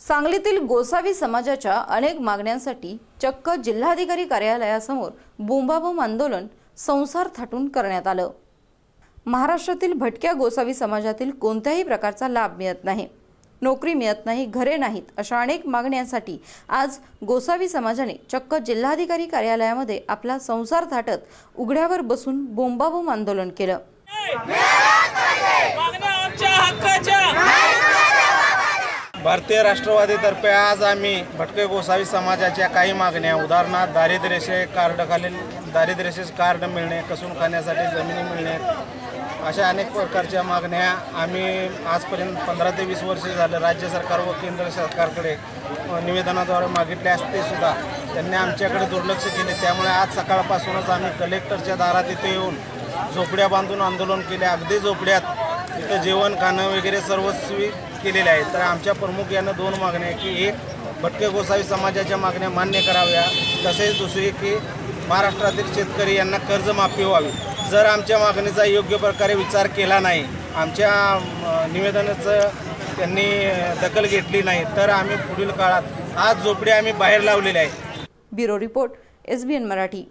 सांगलीतील गोसावी समाजाच्या अनेक मागण्यांसाठी चक्क जिल्हाधिकारी कार्यालयासमोर बोंबाबोंब आंदोलन संसार थाटून करण्यात आलं. महाराष्ट्रातील भटक्या गोसावी समाजातील कोणत्याही प्रकारचा लाभ मिळत नाही. नोकरी मिळत नाही घरे नाहीत अशा अनेक मागण्यांसाठी आज गोसावी समाजाने चक्क जिल्हाधिकारी कार्यालयामध्ये आपला संसार थाटत उघड्यावर बसून बोंबाबोंब आंदोलन केलं मागण्या आमच्या हक्काच्या भारतीय राष्ट्रवादीतर्फे आज आम्ही भटके गोसावी समाजाच्या काही मागण्या उदाहरणार्थ दारिद्र्यशे कार्डखालील खालील कार्ड मिळणे कसून खाण्यासाठी जमिनी मिळणे अशा अनेक प्रकारच्या मागण्या आम्ही आजपर्यंत पंधरा ते वीस वर्ष झालं राज्य सरकार व केंद्र सरकारकडे निवेदनाद्वारे मागितले असते सुद्धा. त्यांनी आमच्याकडे दुर्लक्ष केले. त्यामुळे आज सकाळपासूनच आम्ही कलेक्टरच्या दारात इथे येऊन झोपड्या बांधून आंदोलन केले. अगदी झोपड्यात इथं जेवण खाणं वगैरे सर्वस्वी केलेले आहे तर आमच्या प्रमुख यांना दोन मागण्या आहे की एक भटके गोसावी समाजाच्या मागण्या मान्य कराव्या. तसेच दुसरी की महाराष्ट्रातील शेतकरी यांना कर्जमाफी व्हावी. जर आमच्या मागणीचा योग्य प्रकारे विचार केला नाही आमच्या निवेदनाचं त्यांनी दखल घेतली नाही तर आम्ही पुढील काळात आज झोपडे आम्ही बाहेर लावलेले आहे bureau report S B N Marathi.